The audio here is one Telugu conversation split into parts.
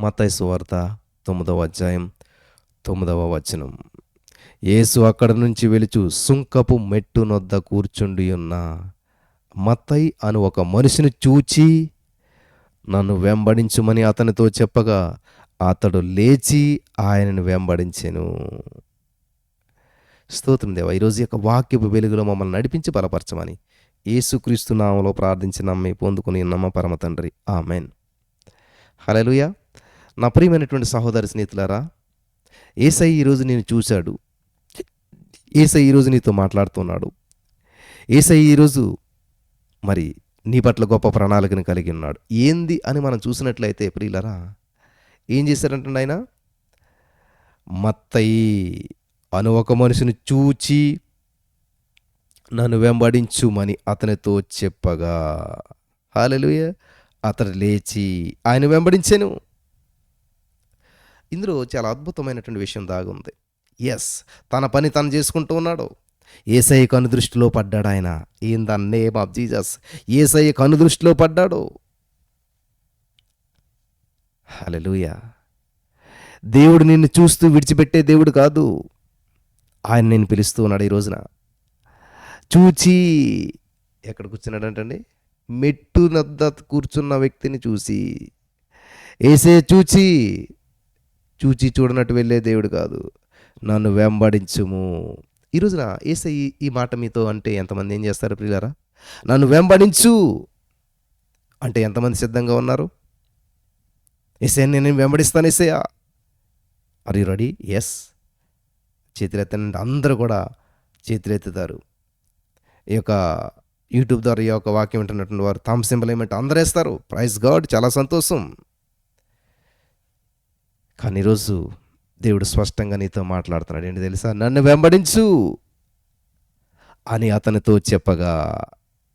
మతైసు వార్త తొమ్మిదవ అధ్యాయం తొమ్మిదవ వచనం. యేసు అక్కడ నుంచి వెలుచు సుంకపు మెట్టు నొద్ద కూర్చుండి ఉన్న మత్తయి అను ఒక మనిషిని చూచి నన్ను వెంబడించుమని అతనితో చెప్పగా అతడు లేచి ఆయనను వెంబడించెను. స్తోత్రం దేవ ఈరోజు యొక్క వాక్యపు వెలుగులో మమ్మల్ని నడిపించి బలపరచమని ఏసుక్రీస్తు నామలో ప్రార్థించి నమ్మి పొందుకుని నమ్మ పరమ తండ్రి. ఆమెన్. హలలుయ నా ప్రియమైనటువంటి సహోదరి స్నేహితులారా ఏసై ఈరోజు నేను చూశాడు. ఏసై ఈరోజు నీతో మాట్లాడుతున్నాడు. ఏసై ఈరోజు మరి నీ పట్ల గొప్ప ప్రణాళికను కలిగి ఉన్నాడు. ఏంది అని మనం చూసినట్లయితే ప్రియులరా ఏం చేశారంటే ఆయన? మత్తయి అను ఒక మనిషిని చూచి నన్ను వెంబడించుమని అతనితో చెప్పగా. హాలెలుయ! అతడు లేచి ఆయన వెంబడించాను. ఇందులో చాలా అద్భుతమైనటువంటి విషయం దాగుంది. ఎస్ తన పని తను చేసుకుంటూ ఉన్నాడు. ఏసఐ కనుదృష్టిలో పడ్డాడు ఆయన. In the name of Jesus ఏసఐ కనుదృష్టిలో పడ్డాడు. హలలుయ దేవుడు నిన్ను చూస్తూ విడిచిపెట్టే దేవుడు కాదు. ఆయన నేను పిలుస్తూ ఉన్నాడు ఈ రోజున. చూచి ఎక్కడ కూర్చున్నాడంటండి? మెట్టు నద్ద కూర్చున్న వ్యక్తిని చూసి. ఏసే చూచి చూచి చూడనట్టు వెళ్ళే దేవుడు కాదు. నన్ను వెంబడించుము. ఈ రోజున ఏసై ఈ మాట మీతో అంటే ఎంతమంది ఏం చేస్తారు ప్రియులారా? నన్ను వెంబడించు. అంటే ఎంతమంది సిద్ధంగా ఉన్నారు? ఏసై నేను వెంబడిస్తాను Yesayya. Are you ready yes చేతులెత్తండి అందరూ కూడా చేతులెత్తుతారు. ఈ యొక్క యూట్యూబ్ ద్వారా ఈ యొక్క వాక్యం వింటున్నటువంటి వారు థమ్ సింబల్ ఏమంటే అందరూ వేస్తారు ప్రైజ్ గాడ్ చాలా సంతోషం. కానీ ఈరోజు దేవుడు స్పష్టంగా నీతో మాట్లాడుతున్నాడు. ఏంటి తెలుసా? నన్ను వెంబడించు అని అతనితో చెప్పగా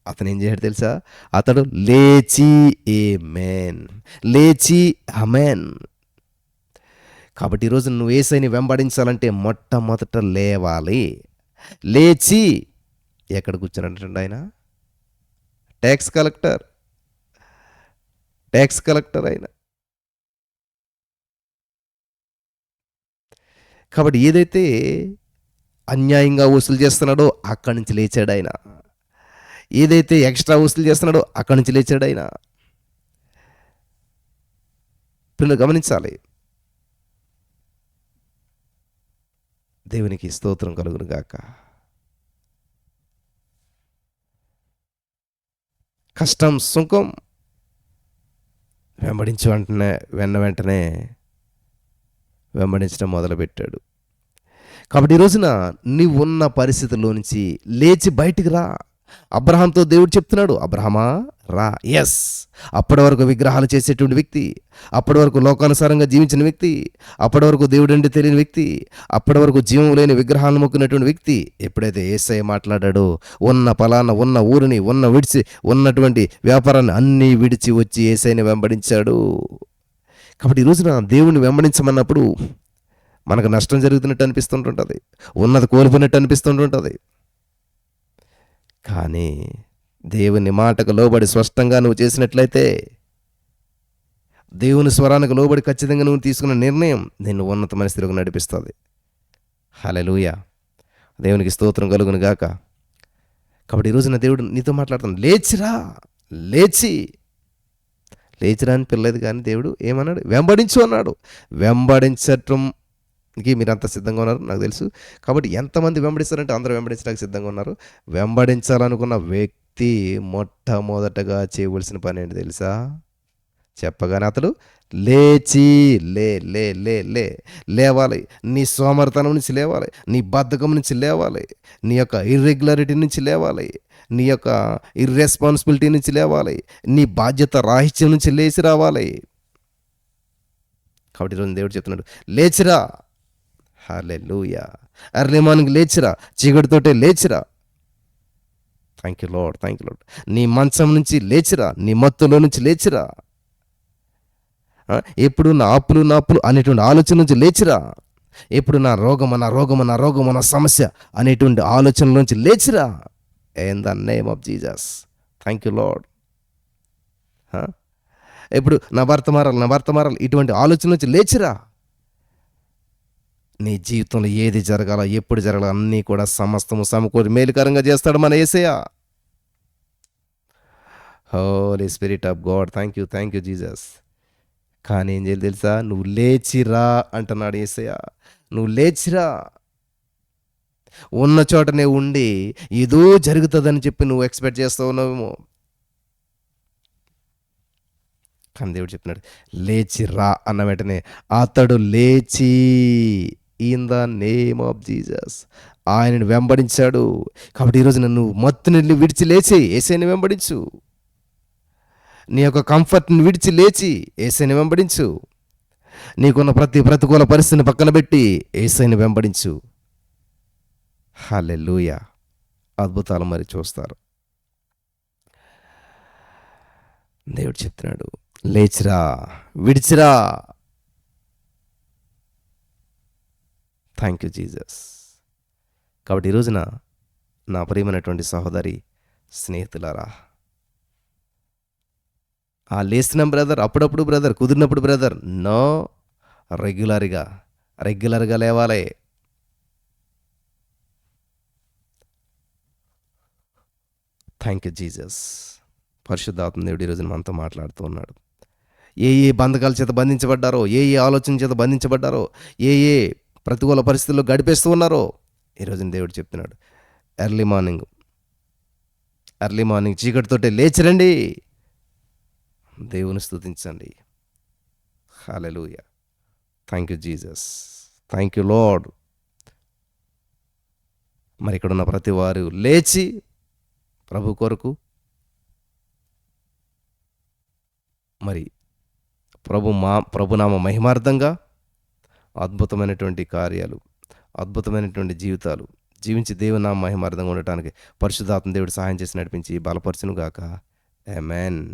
అతను ఏం చేశాడు తెలుసా? అతడు లేచి ఏ మేన్ లేచి అమెన్. కాబట్టి ఈరోజు నువ్వు ఏసైని వెంబడించాలంటే మొట్టమొదట లేవాలి. లేచి ఎక్కడ కూర్చున్నట్టు ఆయన? Tax collector. ట్యాక్స్ కలెక్టర్ అయినా కాబట్టి ఏదైతే అన్యాయంగా వసూలు చేస్తున్నాడో అక్కడి నుంచి లేచాడు ఆయన. ఏదైతే ఎక్స్ట్రా వసూలు చేస్తున్నాడో అక్కడి నుంచి లేచాడు ఆయన. ఇప్పుడు గమనించాలి. దేవునికి స్తోత్రం కలుగును గాక. కష్టం సుఖం వెంబడించి వెంటనే వెన్న వెంటనే వెంబడించడం మొదలుపెట్టాడు. కాబట్టి ఈ రోజున నీవు ఉన్న పరిస్థితుల్లో నుంచి లేచి బయటికి రా. అబ్రహాంతో దేవుడు చెప్తున్నాడు అబ్రహమా రా. ఎస్ అప్పటి వరకు విగ్రహాలు చేసేటువంటి వ్యక్తి అప్పటి వరకు లోకానుసారంగా జీవించిన వ్యక్తి అప్పటి వరకు దేవుడు అంటే తెలియని వ్యక్తి అప్పటి వరకు జీవం లేని విగ్రహాలను మొక్కినటువంటి వ్యక్తి ఎప్పుడైతే ఏసఐ మాట్లాడాడో ఉన్న పలాన ఉన్న ఊరిని ఉన్న విడిచి ఉన్నటువంటి వ్యాపారాన్ని అన్నీ విడిచి వచ్చి ఏసైని వెంబడించాడు. కాబట్టి ఈరోజు రోజున దేవుణ్ణి వెంబడించమన్నప్పుడు మనకు నష్టం జరుగుతున్నట్టు అనిపిస్తుంటుంటుంది. ఉన్నది కోల్పోయినట్టు అనిపిస్తుంటుంటుంది. కానీ దేవుని మాటకు లోబడి స్పష్టంగా నువ్వు చేసినట్లయితే దేవుని స్వరానికి లోబడి ఖచ్చితంగా నువ్వు తీసుకున్న నిర్ణయం నిన్ను ఉన్నతమైన స్థితిలోకి నడిపిస్తుంది. హలలుయ దేవునికి స్తోత్రం కలుగును గాక. కాబట్టి ఈరోజు నా దేవుడు నీతో మాట్లాడుతాను లేచిరా. లేచి. లేచిరా అని పిల్లలేదు కానీ దేవుడు ఏమన్నాడు? వెంబడించు అన్నాడు. వెంబడించటంకి మీరు అంత సిద్ధంగా ఉన్నారు నాకు తెలుసు. కాబట్టి ఎంతమంది వెంబడిస్తారంటే అందరూ వెంబడించడానికి సిద్ధంగా ఉన్నారు. వెంబడించాలనుకున్న వ్యక్తి మొట్టమొదటగా చేయవలసిన పని ఏంటి తెలుసా? చెప్పగానే అతడు లేచి లే లే లే లే లేవాలి. నీ సోమర్తనం నుంచి లేవాలి. నీ బద్ధకం నుంచి లేవాలి. నీ యొక్క ఇర్రెగ్యులారిటీ నుంచి లేవాలి. నీ యొక్క ఇర్రెస్పాన్సిబిలిటీ నుంచి లేవాలి. నీ బాధ్యత రాహిత్యం నుంచి లేచి రావాలి. కాబట్టి ఈరోజు దేవుడు చెప్తున్నాడు లేచిరా. హర్లే లూయా అర్లేమానికి లేచిరా చీకటితోటే లేచిరా. Thank you Lord thank you Lord నీ మంచం నుంచి లేచిరా నీ మత్తులో నుంచి లేచిరా. ఎప్పుడు నా అప్పులు నా అప్పులు అనేటువంటి ఆలోచన నుంచి లేచిరా. ఎప్పుడు నా రోగం నా రోగం నా రోగం నా సమస్య అనేటువంటి ఆలోచనల నుంచి లేచిరా. In the name of Jesus thank you Lord ఇప్పుడు నా భర్త మారాలి నా భర్త మారాలి. ఇటువంటి ఆలోచన నుంచి లేచిరా. నీ జీవితంలో ఏది జరగాలో ఎప్పుడు జరగాలో అన్నీ కూడా సమస్తము సమకూరి మేలుకరంగా చేస్తాడు మన Yesayya. Holy spirit of God thank you thank you Jesus కానీ ఏం చేయాలి తెలుసా? నువ్వు లేచిరా అంటున్నాడు ఏసయ్య. నువ్వు లేచిరా. ఉన్న చోటనే ఉండి ఏదో జరుగుతుందని చెప్పి నువ్వు ఎక్స్పెక్ట్ చేస్తూ ఉన్నావేమో కానీ దేవుడు చెప్తున్నాడు లేచి రా అన్న వెంటనే అతడు లేచి in the name of Jesus ఆయనను వెంబడించాడు. కాబట్టి ఈరోజు నన్ను మత్తుని విడిచి లేచి ఏసైని వెంబడించు. నీ యొక్క కంఫర్ట్ని విడిచి లేచి ఏసైని వెంబడించు. నీకున్న ప్రతి ప్రతికూల పరిస్థితిని పక్కన పెట్టి ఏసైని వెంబడించు. హల్లెలూయ అద్భుతాలు మరి చూస్తారు. దేవుడు చెప్తున్నాడు లేచిరా విడిచిరా. థ్యాంక్ యూ జీజస్ కాబట్టి ఈ రోజున నా ప్రియమైనటువంటి సహోదరి స్నేహితులారా ఆ లేచిన బ్రదర్ అప్పుడప్పుడు బ్రదర్ కుదిరినప్పుడు బ్రదర్ నో రెగ్యులర్గా రెగ్యులర్గా లేవాలి. థ్యాంక్ యూ జీజస్ పరిశుద్ధాత్మ దేవుడు ఈరోజు మనతో మాట్లాడుతూ ఉన్నాడు. ఏ ఏ బంధకాల చేత బంధించబడ్డారో ఏ ఏ ఆలోచన చేత బంధించబడ్డారో ఏ ఏ ప్రతికూల పరిస్థితుల్లో గడిపేస్తూ ఉన్నారో ఈరోజు దేవుడు చెప్తున్నాడు. ఎర్లీ మార్నింగ్ ఎర్లీ మార్నింగ్ చీకటితోటే లేచిరండి. దేవుని స్థుతించండి hallelujah thank you Jesus thank you Lord మరి ఇక్కడ ఉన్న ప్రతి వారు లేచి ప్రభు కొరకు. మరి ప్రభు మా ప్రభునామ మహిమార్థంగా అద్భుతమైనటువంటి కార్యాలు అద్భుతమైనటువంటి జీవితాలు జీవించి దేవునామ మహిమార్థంగా ఉండటానికి పరిశుద్ధాత్మ దేవుడు సహాయం చేసి నడిపించి బలపరచునుగాక. ఏ ఆమెన్